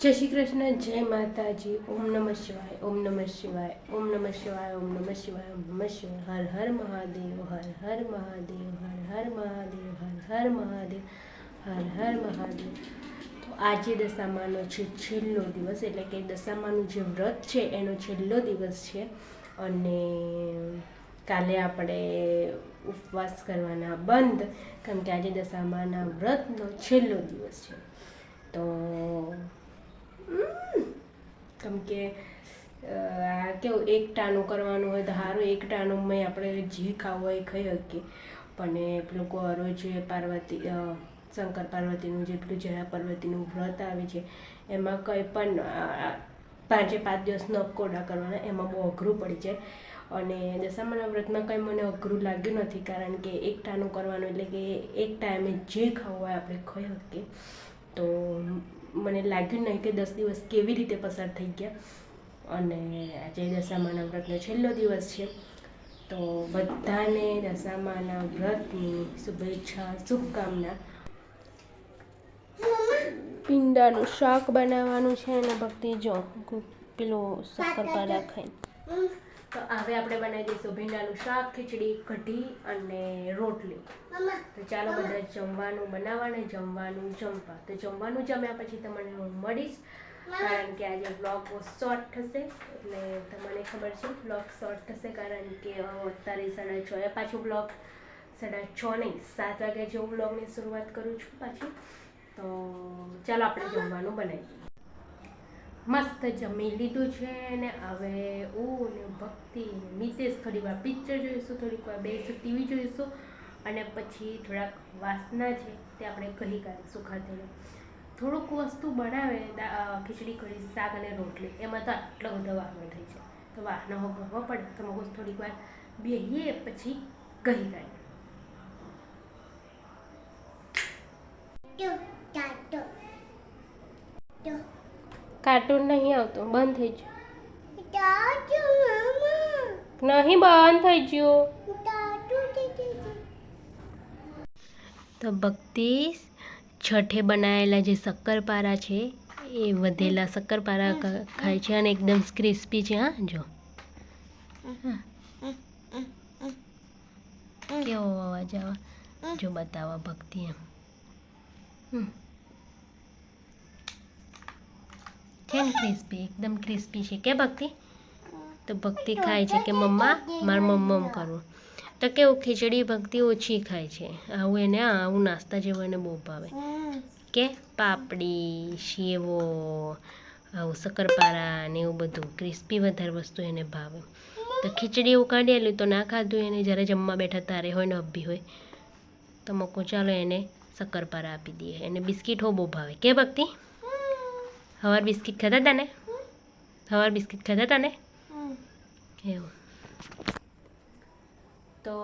જય શ્રી કૃષ્ણ, જય માતાજી. ઓમ નમઃ શિવાય, ઓમ નમઃ શિવાય, ઓમ નમઃ શિવાય, ઓમ નમઃ શિવાય, ઓમ નમઃ શિવાય. હર હર મહાદેવ, હર હર મહાદેવ, હર હર મહાદેવ, હર હર મહાદેવ, હર હર મહાદેવ. તો આજે દશામાનો છે છેલ્લો દિવસ, એટલે કે દશામાનું જે વ્રત છે, એનો છેલ્લો દિવસ છે. અને કાલે આપણે ઉપવાસ કરવાના બંધ, કારણ કે આજે દશામાના વ્રતનો છેલ્લો દિવસ છે. તો કેમ કે આ કેવું એક ટાણું કરવાનું હોય તો સારું એક મેં આપણે જે ખાવું હોય ખાઈ શકીએ. પણ પેલું કોરો જે પાર્વતી શંકર પાર્વતીનું જે પેલું જયા પાર્વતીનું વ્રત આવે છે, એમાં કંઈ પણ પાંચે પાંચ દિવસ નકોડા કરવાના, એમાં બહુ અઘરું પડી જાય અને દશામાના વ્રતમાં કંઈ મને અઘરું લાગ્યું નથી, કારણ કે એક ટાણું કરવાનું એટલે કે એક ટાઈમે જે ખાવું હોય આપણે ખાઈ શકીએ. તો મને લાગ્યું નહીં કે દસ દિવસ કેવી રીતે પસાર થઈ ગયા. અને આજે દશામાના વ્રતનો છેલ્લો દિવસ છે. તો બધાને દશામાના વ્રતની શુભેચ્છા, શુભકામના. પીંડાનું શાક બનાવવાનું છે અને ભક્તિ જો પેલો શક્કરપારા ખાઈ તો હવે આપણે બનાવી દઈશું ભીંડાનું શાક ખીચડી કઢી અને રોટલી. તો ચાલો બધા જમવાનું બનાવવાને જમવાનું જમવા. તો જમવાનું જમ્યા પછી તમને હું મળીશ. કારણ કે આજે બ્લોગ શોર્ટ થશે એટલે તમને ખબર છે બ્લોગ શોર્ટ થશે કારણ કે અત્યારે સાડા છ એ પાછું બ્લોગ સાડા છ નહીં સાત વાગ્યા જેવું બ્લોગની શરૂઆત કરું છું પાછી. તો ચાલો આપણે જમવાનું બનાવી દઈએ મસ્ત જમી લીધું છે ને હવે હું ને ભક્તિ ને મિતેશ થોડી વાર પિક્ચર જોઈશું, થોડીક વાર બેસું ટીવી જોઈશું અને પછી થોડાક વાસના છે તે આપણે કહી કાઢીશું ખાધેલું. થોડુંક વસ્તુ બનાવે ખીચડી, કઢી, શાક અને રોટલી, એમાં તો આટલો બધો વાહનો થઈ છે તો વાહનો ભરવા પડે, તો મગજ થોડીક વાર બેહીએ, પછી કહી કાઢીએ. કાર્ટૂન નહીં આવતું બંધ થઈ ગયું નહીં બંધ થઈ ગયું તો ભક્તિ છઠે બનાવેલા જે શક્કરપારા છે એ વધેલા શક્કરપારા ખાય છે અને એકદમ ક્રિસ્પી છે હા જો હા. કેવો અવાજ આવે જો બતાવો ભક્તિ એમ હમ. છે ને ક્રિસ્પી એકદમ ક્રિસ્પી છે. કે ભક્તિ? તો ભક્તિ ખાય છે કે મમ્મા માર મમ્મમ કરું? તો કેવું ખીચડી ભક્તિ ઓછી ખાય છે. આવું એને હા, આવું નાસ્તા જેવું એને બહુ ભાવે. કે પાપડી શેવો આવું શક્કરપારા ને એવું બધું ક્રિસ્પી વધારે વસ્તુ એને ભાવે. તો ખીચડી એવું કાઢેલું તો ના ખાધું એને જ્યારે જમવા બેઠા તારે હોય ને અભી હોય તો મકો ચાલો એને શક્કરપારા આપી દઈએ. એને બિસ્કિટ હો બહુ ભાવે. કે ભક્તિ? હવાર બિસ્કિટ ખાધા હતા ને હવાર બિસ્કિટ ખાધા હતા ને એવું. તો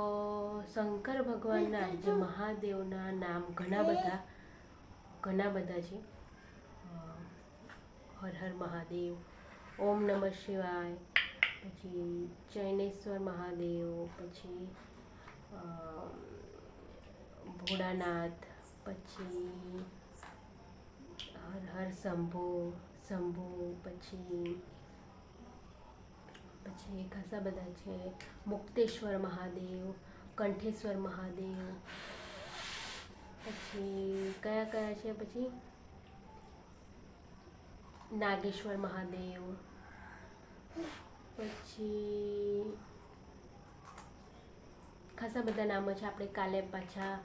શંકર ભગવાનના જે મહાદેવના નામ ઘણા બધા ઘણા બધા છે. હર હર મહાદેવ ઓમ નમઃ શિવાય પછી ચૈનેશ્વર મહાદેવ પછી ભોળાનાથ પછી હર શંભુ શંભુ, પછી પછી ખાસા બધા છે. મુક્તેશ્વર મહાદેવ, કંઠેશ્વર મહાદેવ, પછી કયા કયા છે પછી? નાગેશ્વર મહાદેવ, પછી ખાસા બધા નામો છે. આપણે કાલે પાછા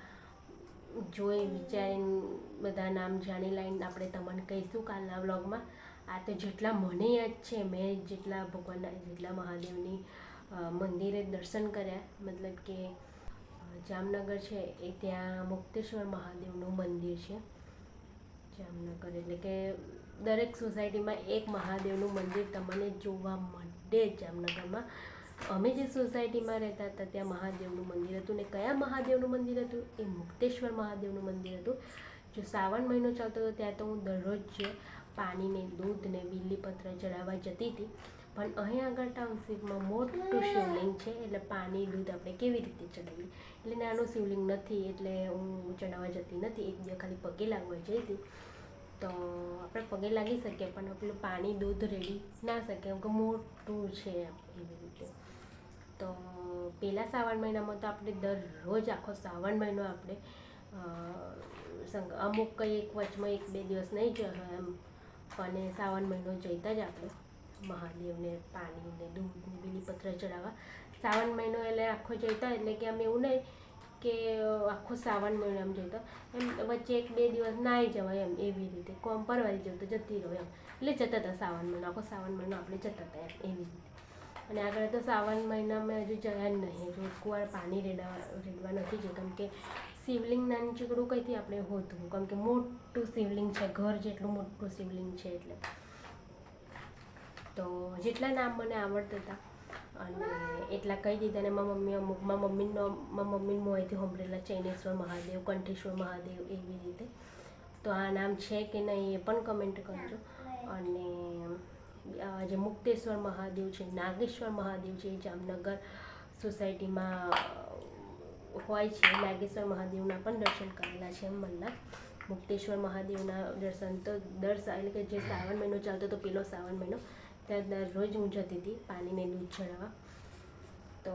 જોઈ, વિચારીને બધા નામ જાણી લઈને આપણે તમને કહીશું કાલના વ્લોગમાં. આ તો જેટલા મને યાદ છે, મેં જેટલા ભગવાનના, જેટલા મહાદેવની મંદિરે દર્શન કર્યા. મતલબ કે જામનગર છે એ ત્યાં મુક્તેશ્વર મહાદેવનું મંદિર છે. જામનગર એટલે કે દરેક સોસાયટીમાં એક મહાદેવનું મંદિર તમને જોવા મળે જામનગરમાં. અમે જે સોસાયટીમાં રહેતા હતા, ત્યાં મહાદેવનું મંદિર હતું. ને કયા મહાદેવનું મંદિર હતું? એ મુક્તેશ્વર મહાદેવનું મંદિર હતું. જો શ્રાવણ મહિનો ચાલતો હતો, ત્યાં તો હું દરરોજ પાણીને દૂધ ને બીલીપત્ર ચડાવવા જતી હતી. પણ અહીં આગળ ટાઉનશીપમાં મોટું શિવલિંગ છે, એટલે પાણી, દૂધ આપણે કેવી રીતે ચડાવીએ? એટલે નાનું શિવલિંગ નથી, એટલે હું ચડાવવા જતી નથી. એક દિવસ ખાલી પગે લાગવા જઈ હતી તો આપણે પગે લાગી શકીએ, પણ પેલું પાણી, દૂધ રેડી ના શકીએ કે મોટું છે એવી રીતે. તો પહેલાં શ્રાવણ મહિનામાં તો આપણે દરરોજ આખો શ્રાવણ મહિનો આપણે અમુક કંઈ એક વચમાં એક બે દિવસ નહીં જ એમ, અને શ્રાવણ મહિનો જઈતા જ આપણે, મહાદેવને પાણીને દૂધને બીલીપત્ર ચડાવવા. શ્રાવણ મહિનો એટલે આખો જઈતા, એટલે કે આમ એવું નહીં કે આખો શ્રાવણ મહિનો એમ જોઈતો. એમ વચ્ચે એક બે દિવસ નાહી જવાય એમ, એવી રીતે. કોમ પરવારી જવું તો જતી રહો એમ. એટલે જતા હતા શ્રાવણ મહિનો, આખો શ્રાવણ મહિનો આપણે જતા હતા એમ, એવી રીતે. અને આગળ તો શ્રાવણ મહિનામાં હજુ જયા જ નહીં. હજુ કુવાર પાણી રેડવા રેડવા નથી જતું કેમ કે શિવલિંગ નાની ચીકડું કંઈથી આપણે હોતું? કેમ કે મોટું શિવલિંગ છે, ઘર જેટલું મોટું શિવલિંગ છે એટલે. તો જેટલા નામ મને આવડતા હતા. અને એટલા કહી દીધા અને મારા મમ્મી અમુક મમ્મીનો, મારા મમ્મીને મોંથી સાંભળેલા ચૈનેશ્વર મહાદેવ, કંઠેશ્વર મહાદેવ એવી રીતે. તો આ નામ છે કે નહીં એ પણ કમેન્ટ કરજો. અને જે મુક્તેશ્વર મહાદેવ છે નાગેશ્વર મહાદેવ છે જામનગર સોસાયટીમાં હોય છે. નાગેશ્વર મહાદેવના પણ દર્શન કરેલા છે મલ્લા મુક્તેશ્વર મહાદેવના દર્શન તો દર એટલે કે જે શ્રાવણ મહિનો ચાલતો હતો પેલો શ્રાવણ મહિનો ત્યાં દરરોજ હું જતી હતી પાણીને દૂધ ચડાવવા. તો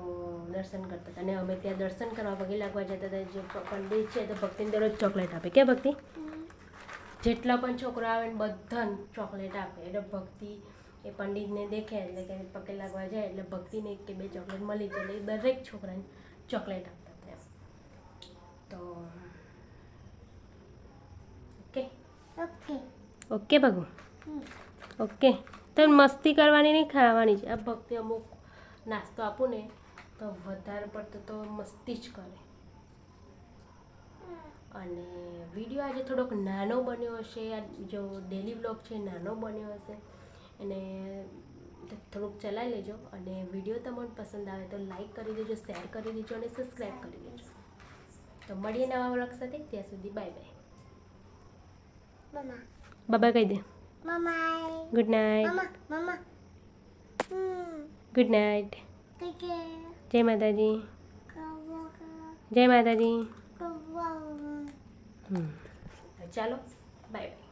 દર્શન કરતા હતા. અને અમે ત્યાં દર્શન કરવા પગે લાગવા જતા હતા. જે પંડિત છે તો ભક્તિને દરરોજ ચોકલેટ આપે. કે ભક્તિ? જેટલા પણ છોકરા આવે ને બધાને ચોકલેટ આપે. એટલે ભક્તિ એ પંડિતને દેખે એટલે કે પગે લાગવા જાય એટલે ભક્તિને એક કે બે ચોકલેટ મળી જાય એટલે દરેક છોકરાને ચોકલેટ આપતા હતા તો okay? Okay. Okay Bhagu? Okay. તો મસ્તી કરવાની નહીં ખાવાની છે? આ ભક્તિ અમુક નાસ્તો આપું ને તો વધારે પડતો તો મસ્તી જ કરે. અને વીડિયો આજે થોડોક નાનો બન્યો હશે આ જો ડેલી વ્લોગ છે નાનો બન્યો હશે. અને થોડુંક ચલાવી લેજો અને વીડિયો તમને પસંદ આવે તો લાઈક કરી દેજો શેર કરી દેજો અને સબસ્ક્રાઈબ કરી દેજો. તો મળીએ નવા વ્લોગ સાથે ત્યાં સુધી બાય બાય મમ્મા બાબા કહી દે. મમ્મા ગુડ નાઇટ મમ્મા મમ્મા ગુડ નાઇટ જય માતાજી જય માતાજી ચાલો બાય બાય